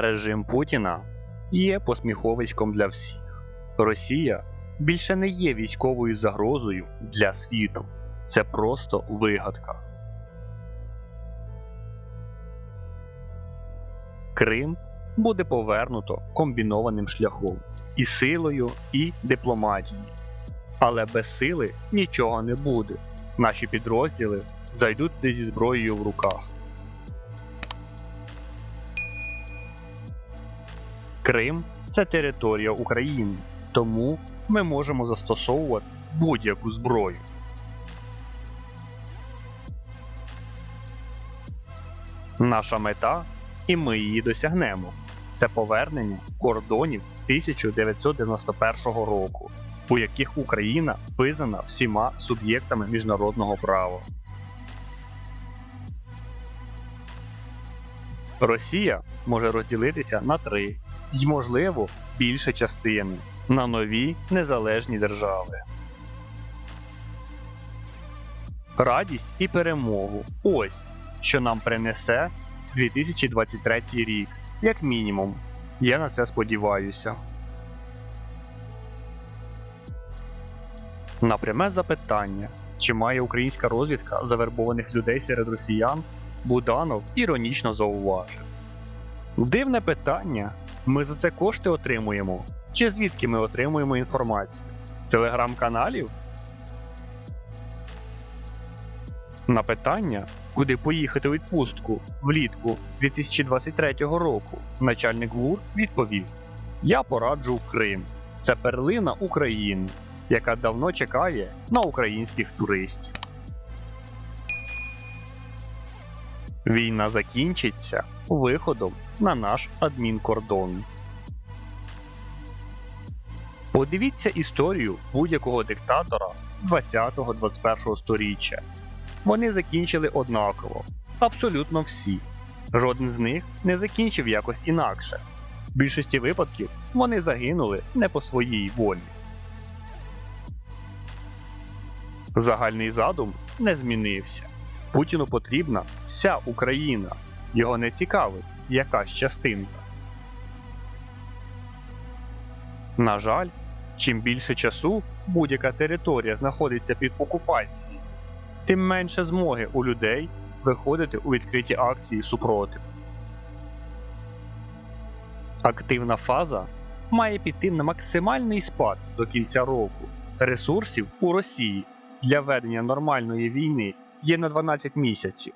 Режим Путіна є посміховиськом для всіх. Росія більше не є військовою загрозою для світу. Це просто вигадка. Крим буде повернуто комбінованим шляхом і силою, і дипломатією. Але без сили нічого не буде. Наші підрозділи зайдуть зі зброєю в руках. Крим це територія України, тому ми можемо застосовувати будь-яку зброю. Наша мета, і ми її досягнемо. Це повернення кордонів 1991 року, у яких Україна визнана всіма суб'єктами міжнародного права. Росія може розділитися на три і, можливо, більше частини на нові незалежні держави. Радість і перемогу ось що нам принесе 2023 рік, як мінімум. Я на це сподіваюся. На пряме запитання, чи має українська розвідка завербованих людей серед росіян, Буданов іронічно зауважив. Дивне питання. Ми за це кошти отримуємо? Чи звідки ми отримуємо інформацію? З телеграм-каналів? На питання, куди поїхати у відпустку влітку 2023 року, начальник ГУР відповів: Я пораджу Крим. Це перлина України, яка давно чекає на українських туристів. Війна закінчиться виходом на наш адмінкордон. Подивіться історію будь-якого диктатора 20-21 сторіччя. Вони закінчили однаково, абсолютно всі. Жоден з них не закінчив якось інакше. В більшості випадків вони загинули не по своїй волі. Загальний задум не змінився. Путіну потрібна вся Україна. Його не цікавить якась частинка. На жаль, чим більше часу будь-яка територія знаходиться під окупацією, тим менше змоги у людей виходити у відкриті акції супротив. Активна фаза має піти на максимальний спад до кінця року. Ресурсів у Росії для ведення нормальної війни є на 12 місяців.